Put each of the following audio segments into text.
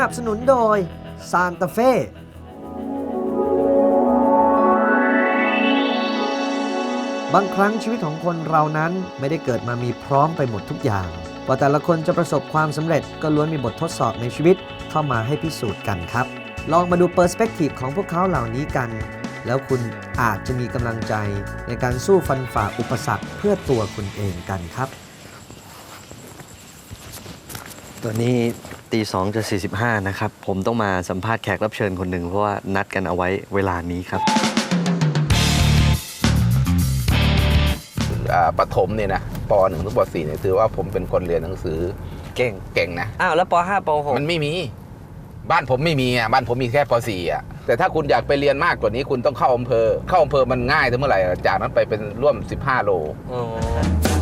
นับสนุนโดยซานตาเฟ่บางครั้งชีวิตของคนเรานั้นไม่ได้เกิดมามีพร้อมไปหมดทุกอย่าง ว่าแต่ละคนจะประสบความสำเร็จก็ล้วนมีบททดสอบในชีวิตเข้ามาให้พิสูจน์กันครับ ลองมาดูเปอร์สเปกทีฟของพวกเขาเหล่านี้กัน แล้วคุณอาจจะมีกำลังใจในการสู้ฟันฝ่าอุปสรรคเพื่อตัวคุณเองกันครับ ตัวนี้ตีสองจะ45นะครับ ผมต้องมาสัมภาษณ์แขกรับเชิญคนหนึ่งเพราะว่านัดกันเอาไว้เวลานี้ครับอ่าประถมเนี่ยนะป .1 ถึงป .4 เนี่ยถือว่าผมเป็นคนเรียนหนังสือเก่งเก่งนะ อ้าว แล้วป .5 ปมันไม่มี บ้านผมไม่มีอะบ้านผมมีแค่ป .4 อะแต่ถ้าคุณอยากไปเรียนมากกว่านี้คุณต้องเข้าอำเภอ เข้าอำเภอมันง่ายถึงเมื่อไหร่อะจากนั้นไปเป็นร่วม 15 โล .6 อ๋อ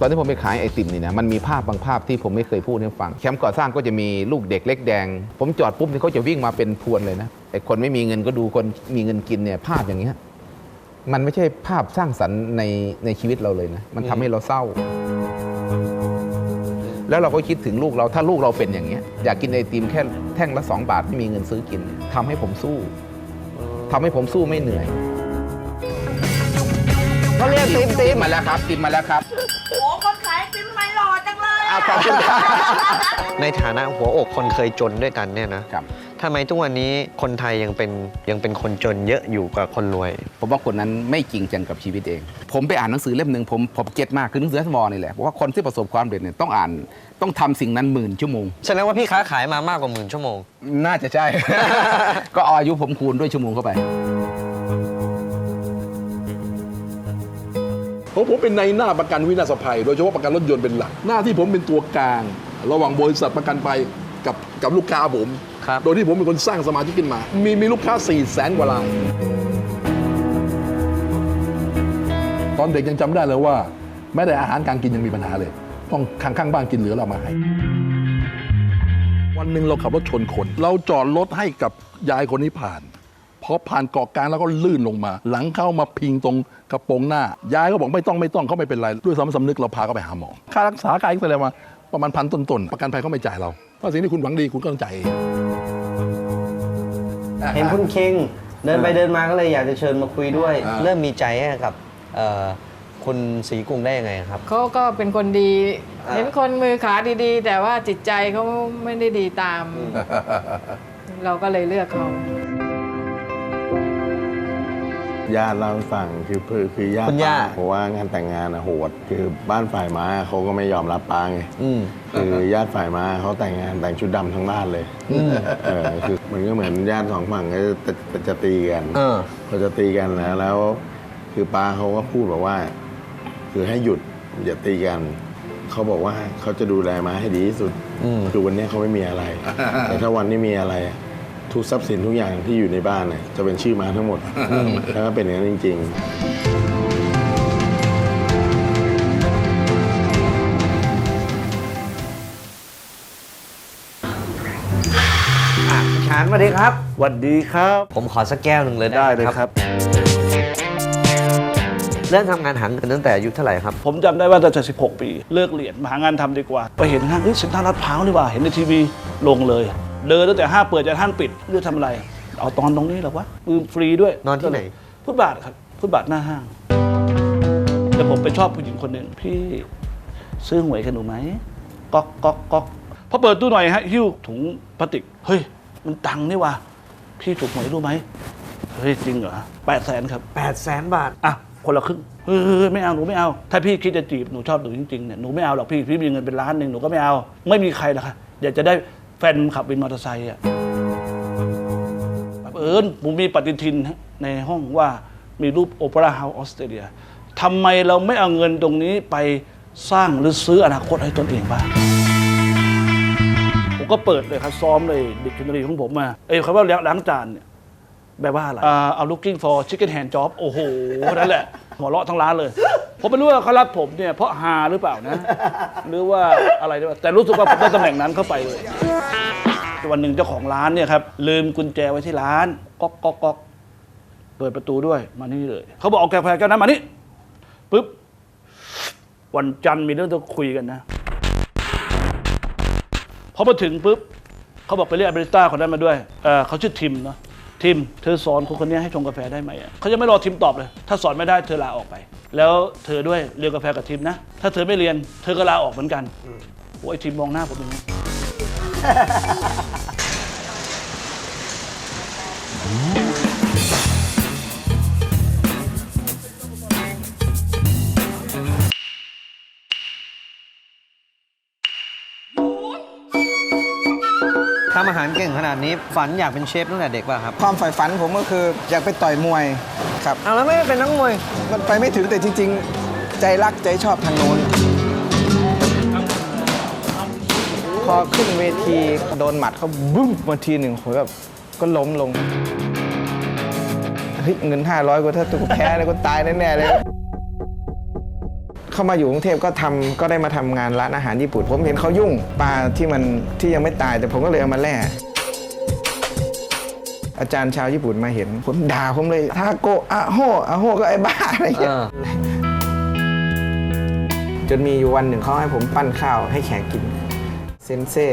ตอนที่ผมไปขายไอติมนี่นะมันมีภาพบางภาพที่ผมไม่เคยพูดให้ฟังแคมป์ก่อสร้างก็จะมีลูกเด็กเล็กแดง ผมจอดปุ๊บนี่เขาจะวิ่งมาเป็นพวนเลยนะไอคนไม่มีเงินก็ดูคนมีเงินกินเนี่ยภาพอย่างเงี้ยมันไม่ใช่ภาพสร้างสรรค์ในในชีวิตเราเลยนะ มันทำให้เราเศร้า แล้วเราก็คิดถึงลูกเราถ้าลูกเราเป็นอย่างเงี้ยอยากกินไอติมแค่แท่งละ2บาทไม่มีเงินซื้อกินทำให้ผมสู้ทำให้ผมสู้ไม่เหนื่อย เขาเรียกติมติมมาแล้วครับติมมาแล้วครับโอ้คนขายไอติมทำไมหล่อจังเลยเอาอะขอบคุณครับในฐานะหัวอกคนเคยจนด้วยกันเนี่ยนะครับทำไมทุกวันนี้คนไทยยังเป็นยังเป็นคนจนเยอะอยู่กว่าคนรวย ผมว่าคนนั้นไม่จริงจังกับชีวิตเอง ผมไปอ่านหนังสือเล่มหนึ่งผมผมเก็ตมากคือหนังสือทัศวรนี่แหละบอกว่าคนที่ประสบความสำเร็จเนี่ยต้องอ่านต้องทำสิ่งนั้นหมื่นชั่วโมงแสดงว่าพี่ค้าขายมามากกว่าหมื่นชั่วโมง น่าจะใช่ ก็เอาอายุผมคูณด้วยชั่วโมงเข้าไป ผมผมเป็นในหน้าประกันวินาศภัย โดยเฉพาะประกันรถยนต์เป็นหลัก หน้าที่ผมเป็นตัวกลาง ระหว่างบริษัทประกันภัยกับกับลูกค้าผม ครับ โดยที่ผมเป็นคนสร้างสมาชิกขึ้นมา มีมีลูกค้า4ี่แสนกว่าราย ตอนเด็กยังจำได้เลยว่า แม้แต่อาหารการกินยังมีปัญหาเลย ต้องข้างข้างบ้านกินเหลือเรามาให้ วันหนึ่งเราขับรถชนคน เราจอดรถให้กับยายคนนี้ผ่าน พอผ่านเกาะกลางแล้วก็ลื่นลงมา หลังเข้ามาพิงตรงกระโปรงหน้ายายก็บอกไม่ต้องไม่ต้องเขาไม่เป็นไรด้วยความสำนึกเราพาเขาไปหาหมอค่ารักษาการเอ็กซเรย์มาประมาณพันต้นๆประกันภัยเขาไม่จ่ายเราเพราะสิ่งที่คุณหวังดีคุณก็ต้องจ่ายเองเห็นคุณคิงเดินไปเดินมาก็เลยอยากจะเชิญมาคุยด้วยอ่าเริ่มมีใจให้กับเอ่อคุณศรีกรุงได้ยังไงครับเขาก็เป็นคนดีอ่าเห็นคนมือขาดีๆ แต่ว่าจิตใจเขาไม่ได้ดีตาม เราก็เลยเลือกเขา ญาติเล่าให้ฟังคือคือคือญาติคุณย่า ป้เพราะว่างานแต่งงานอะโหด คือบ้านฝ่ายม้าเขาก็ไม่ยอมรับปาไงอืม คือญาติฝ่ายม้าเขาแต่งงานแต่งชุดดำทั้งบ้านเลยเออคือมันก็เหมือนญาติสองฝั่งก็จะจะจะตีกันเออ พอจะตีกันแล้วแล้ว คือป้าเขาก็พูดบอกว่า คือให้หยุดอย่าตีกันเขาบอกว่าเขาจะดูแลม้าให้ดีที่สุด อืม คือวันนี้เขาไม่มีอะไร แต่ถ้าวันนี้มีอะไรอะ ทุกทรัพย์สินทุกอย่างที่อยู่ในบ้านเนี่ยจะเป็นชื่อม้าทั้งหมดแล้วก็เป็นอย่างนั้นจริงๆอะพี่ชานสวัสดีครับสวัสดีครับ ผมขอสักแก้วหนึ่งเลยได้ไหมเลยครับ เริ่มทำงานหาเงินตั้งแต่อายุเท่าไหร่ครับ ผมจำได้ว่าตั้งแต่16 ปี เลิกเรียนมาหางานทำดีกว่า ไปเห็นห้างเฮ้ยเซ็นทรัลลาดพร้าวนี่หว่า เห็นในทีวีลงเลย เดินตั้งแต่ห้างเปิดจนห้างปิดเลือกทำอะไร เอาตอนตรงนี้เหรอวะปืนฟรีด้วยนอนที่ไหน ฟุตบาทครับฟุตบาทหน้าห้าง แต่ผมไปชอบผู้หญิงคนหนึ่งพี่ซื้อหวยกันหนูไหมก๊อกก๊อกก๊อกพอเปิดตู้หน่อยฮะหิ้วถุงพลาสติกเฮ้ย มันตังค์นี่ว่ะพี่ถูกหวยรู้ไหมเฮ้ยจริงเหรอแปดแสนครับ8 0 0แสนบาท อะคนละครึ่งเฮ้ยไม่เอาหนูไม่เอา ถ้าพี่คิดจะจีบหนูชอบหนูจริงๆเนี่ยหนูไม่เอาหรอกพี่พี่มีเงินเป็นล้านหนึ่งหนูก็ไม่เอา ไม่มีใครหรอกค่ะอยากจะได้ แฟนขับวินมอเตอร์ไซค์อะบังเอิญผมมีปฏิทินในห้องว่ามีรูปโอเปร่าเฮาส์ออสเตรเลียทำไมเราไม่เอาเงินตรงนี้ไปสร้างหรือซื้ออนาคตให้ตนเองบ้างผมก็เปิดเลยครับซ้อมเลยดิกชันนารีของผมมาเอ้ยคำว่าล้างจานเนี่ยแปลว่าอะไรอ่าเอา looking for chicken hand job โอ้โห นั่นแหละหัวเราะทั้งร้านเลย ผมไม่รู้ว่าเขารับผมเนี่ยเพราะฮาหรือเปล่านะ หรือว่าอะไรหรือเปล่าแต่รู้สึกว่าผมได้ตำแหน่งนั้นเข้าไปเลยวันหนึ่งเจ้าของร้านเนี่ยครับลืมกุญแจไว้ที่ร้านก๊อกก๊อกก๊อกเปิดประตูด้วยมานี่เลยเขาบอกเอากาแฟแก้วนั้นมานี่ปุ๊บวันจันทร์มีเรื่องต้องคุยกันนะพอมาถึงปุ๊บเขาบอกไปเรียกบาริสต้าคนนั้นมาด้วยเออเขาชื่อทิมเนาะ ทิมเธอสอนคนคนนี้ให้ชงกาแฟได้ไหมอะเขาจะไม่รอทิมตอบเลย ถ้าสอนไม่ได้เธอลาออกไป แล้วเธอด้วยเรียนกาแฟกับทิมนะ ถ้าเธอไม่เรียนเธอก็ลาออกเหมือนกันโอ้ยทิมมองหน้าผมอย่างนี้ารเก่งขนาดนี้ฝันอยากเป็นเชฟตั้งแต่เด็กป่ะครับความใฝ่ฝันผมก็คืออยากไปต่อยมวยครับเอาแล้วไม่เป็นนักมวย มันไปไม่ถึงแต่จริง ๆ ใจรักใจชอบทางโน้นพอขึ้นเวทีโดนหมัดเขาบึ้มมาทีหนึ่งผมแบบก็ล้มลงเฮ้ยเงิน 500ก็ถ้าตัวแพ้เลยก็ตายแน่ๆเลย เข้ามาอยู่กรุงเทพก็ทำก็ได้มาทำงานร้านอาหารญี่ปุ่น ผมเห็นเขายุ่งปลาที่มันที่ยังไม่ตายแต่ผมก็เลยเอามาแล่อาจารย์ชาวญี่ปุ่นมาเห็น ผมด่าผมเลยทาโกะอะโฮอะโฮก็ไอ้บ้าอะไรอย่างเงี้ยจนมีอยู่วันหนึ่งเขาให้ผมปั้นข้าวให้แขกกิน เซนเซ่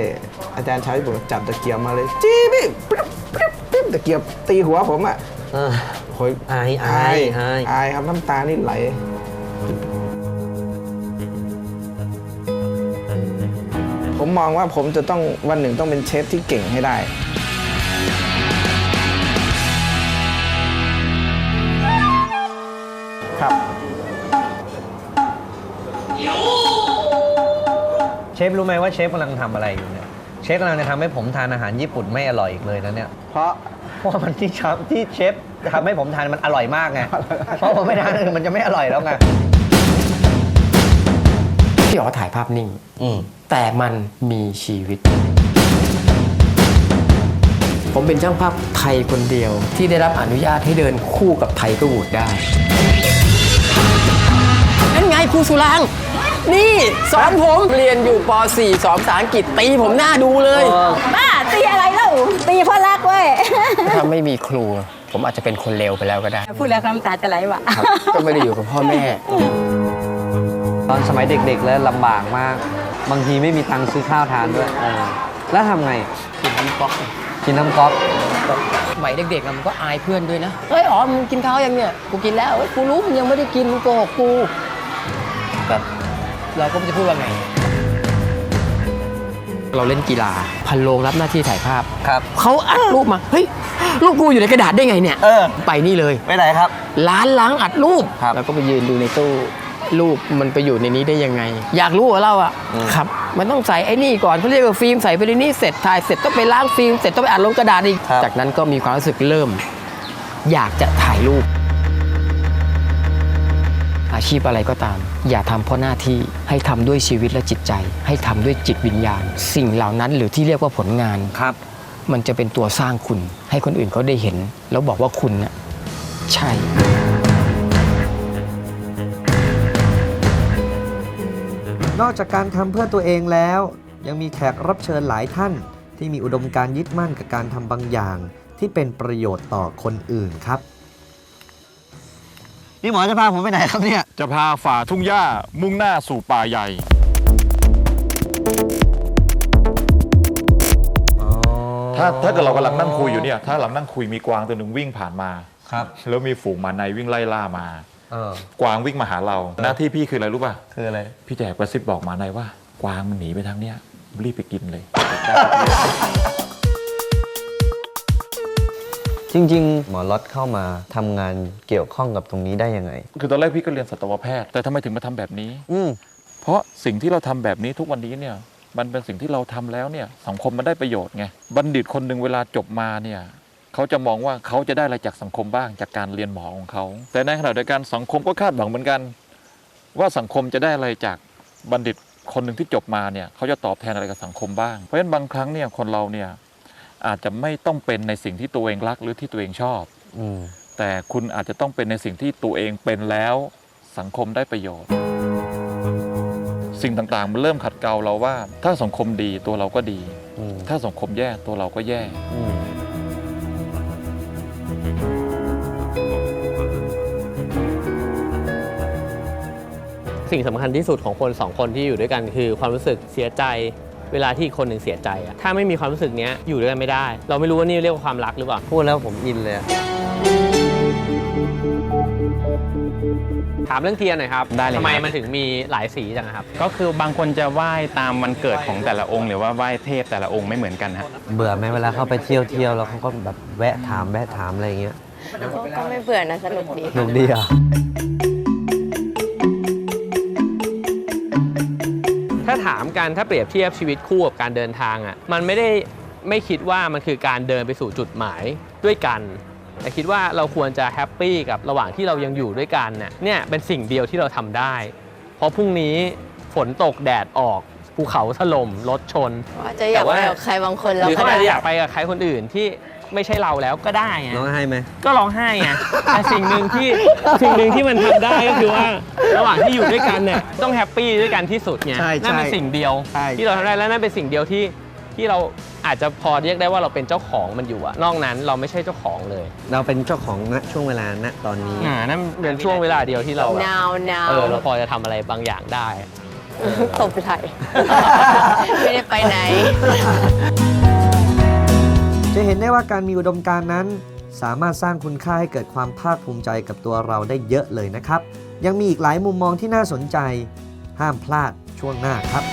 อาจารย์ชาวญี่ปุ่นจับตะเกียบมาเลย จี้พี่ปิ๊บปิ๊บปิ๊บตะเกียบตีหัวผมอะเออโอ้ยอายอายอายอายครับน้ำตานี่ไหล ผมมองว่าผมจะต้องวันหนึ่งต้องเป็นเชฟที่เก่งให้ได้ ครับเชฟรู้ไหมว่าเชฟกำลังทำอะไรอยู่เนี่ยเชฟกำลังจะทำให้ผมทานอาหารญี่ปุ่นไม่อร่อยอีกเลยนะเนี่ยเพราะเพราะมันที่ชอบที่เชฟทำให้ผมทานมันอร่อยมากไงเพราะผมไม่ทานอื่นมันจะไม่อร่อยแล้วไง พี่อ๋อถ่ายภาพนิ่งอืมแต่มันมีชีวิต ผมเป็นช่างภาพไทยคนเดียวที่ได้รับอนุญาตให้เดินคู่กับไทเกอร์วูดได้นั่นไงครูสุรางค์นี่สอนผมเรียนอยู่ป .4 สอนภาษาอังกฤษตีผมหน้าดูเลยบ้าตีอะไรเล่าตีเพราะรักเว้ยถ้าไม่มีครู ผมอาจจะเป็นคนเลวไปแล้วก็ได้ พูดแล้วน้ำตาจะไหลว่ะครับก็ไม่ได้อยู่กับพ่อแม่ ตอนสมัยเด็กๆ แล้วลำบากมาก บางทีไม่มีตังค์ซื้อข้าวทานด้วยเออแล้วทำไง กินน้ำก๊อกกินน้ำก๊อกสมัยเด็กๆอะมันก็อายเพื่อนด้วยนะ เฮ้ยอ๋อมึงกินข้าวยังเนี่ย กูกินแล้วเฮ้ยกูรู้มึงยังไม่ได้กินมึงโกหกกูแบบเราก็ไม่จะพูดว่าไง เราเล่นกีฬา พันโลงรับหน้าที่ถ่ายภาพ ครับ เขาอัดรูปมา เฮ้ยรูปกูอยู่ในกระดาษได้ไงเนี่ย เออ ไปนี่เลย ไปไหนครับ ร้านล้างอัดรูป ครับ แล้วก็ไปยืนดูในตู้ รูปมันไปอยู่ในนี้ได้ยังไง อยากรู้เหรอเราอะอืมครับ มันต้องใส่ไอ้นี่ก่อนเขาเรียกว่าฟิล์มใส่ไปในนี้เสร็จถ่ายเสร็จต้องไปล้างฟิล์มเสร็จต้องไปอัดลงกระดาษอีกจากนั้นก็มีความรู้สึกเริ่ม อยากจะถ่ายรูป อาชีพอะไรก็ตาม อย่าทำเพราะหน้าที่ให้ทำด้วยชีวิตและจิตใจ ให้ทำด้วยจิตวิญญาณ สิ่งเหล่านั้นหรือที่เรียกว่าผลงาน ครับ มันจะเป็นตัวสร้างคุณ ให้คนอื่นเขาได้เห็น แล้วบอกว่าคุณน่ะใช่ นอกจากการทำเพื่อตัวเองแล้ว ยังมีแขกรับเชิญหลายท่าน ที่มีอุดมการณ์ยึดมั่นกับการทำบางอย่าง ที่เป็นประโยชน์ต่อคนอื่นครับ นี่หมอจะพาผมไปไหนครับเนี่ย จะพาฝ่าทุ่งหญ้ามุ่งหน้าสู่ป่าใหญ่ ถ้าถ้าเกิดเรากำลังนั่งคุยอยู่เนี่ย ถ้าเรานั่งคุยมีกวางตัวหนึ่งวิ่งผ่านมา ครับ แล้วมีฝูงหมาในวิ่งไล่ล่ามาเออ กวางวิ่งมาหาเรา หน้าที่พี่คืออะไรรู้ป่ะคืออะไร พี่แจกกระซิบบอกหมาในว่า กวางมันหนีไปทางเนี้ยรีบไปกินเลย จริง ๆ หมอล็อตเข้ามาทำงานเกี่ยวข้องกับตรงนี้ได้ยังไง คือตอนแรกพี่ก็เรียนสัตวแพทย์ แต่ทำไมถึงมาทำแบบนี้ อืม เพราะสิ่งที่เราทำแบบนี้ทุกวันนี้เนี่ยมันเป็นสิ่งที่เราทำแล้วเนี่ยสังคมมันได้ประโยชน์ไงบัณฑิตคนหนึ่งเวลาจบมาเนี่ย เขาจะมองว่าเขาจะได้อะไรจากสังคมบ้างจากการเรียนหมอของเขา แต่ในขณะเดียวกันสังคมก็คาดหวังเหมือนกัน ว่าสังคมจะได้อะไรจากบัณฑิตคนหนึ่งที่จบมาเนี่ยเขาจะตอบแทนอะไรกับสังคมบ้าง เพราะฉะนั้นบางครั้งเนี่ยคนเราเนี่ยอาจจะไม่ต้องเป็นในสิ่งที่ตัวเองรักหรือที่ตัวเองชอบอืมแต่คุณอาจจะต้องเป็นในสิ่งที่ตัวเองเป็นแล้วสังคมได้ประโยชน์ สิ่งต่างๆมันเริ่มขัดเกลาเราว่า ถ้าสังคมดีตัวเราก็ดีอืมถ้าสังคมแย่ตัวเราก็แย่อืม สิ่งสำคัญที่สุดของคนสองคนที่อยู่ด้วยกันคือความรู้สึกเสียใจเวลาที่คนหนึ่งเสียใจอะถ้าไม่มีความรู้สึกเนี้ยอยู่ด้วยกันไม่ได้ เราไม่รู้ว่านี่เรียกว่าความรักหรือเปล่า พูดแล้วผมอินเลย ถามเรื่องเทียนหน่อยครับได้เลยทำไมครับมันถึงมีหลายสีจังครับ ก็คือบางคนจะไหว้ตามวันเกิดของแต่ละองค์ หรือว่าไหว้เทพแต่ละองค์ไม่เหมือนกันฮะ เบื่อไหมเวลาเข้าไปเที่ยวเที่ยวแล้วเขาก็แบบแวะถามแวะถามอะไรอย่างเงี้ยก็ไม่เบื่อนะสนุกดี สนุกดีอะ ถ้าถามกันถ้าเปรียบเทียบชีวิตคู่กับการเดินทางอะมันไม่ได้ไม่คิดว่ามันคือการเดินไปสู่จุดหมายด้วยกัน แต่คิดว่าเราควรจะแฮปปี้กับระหว่างที่เรายังอยู่ด้วยกันเนี่ยเนี่ยเป็นสิ่งเดียวที่เราทำได้ เพราะพรุ่งนี้ฝนตกแดดออกภูเขาถล่มรถชนว่าจะอยากไปกับใครบางคนหเรารือก็เขาอาจได้จะอยากไปกับใครคนอื่นที่ไม่ใช่เราแล้วก็ได้ไงร้องไห้ไหมก็ร้องไห้ไงแต่สิ่งหนึ่งที่สิ่งหนึ่งที่มันทำได้ก็คือว่า ระหว่างที่อยู่ด้วยกันเนี่ยต้องแฮปปี้ด้วยกันที่สุดไงใช่นั่นเป็นใช่สิ่งเดียวใช่ที่เราทำได้และนั่นเป็นสิ่งเดียวที่ ที่เราอาจจะพอเรียกได้ว่าเราเป็นเจ้าของมันอยู่อะนอกนั้นเราไม่ใช่เจ้าของเลยเราเป็นเจ้าของณช่วงเวลาณตอนนี้ อ่านั่นเป็นช่วงเวลาเดียวที่เราแบบนาวหนาวเออเราพอจะทำอะไรบางอย่างได้ ตบไหลไม่ได้ไปไหน จะเห็นได้ว่าการมีอุดมการณ์นั้น สามารถสร้างคุณค่าให้เกิดความภาคภูมิใจกับตัวเราได้เยอะเลยนะครับ ยังมีอีกหลายมุมมองที่น่าสนใจ ห้ามพลาดช่วงหน้าครับ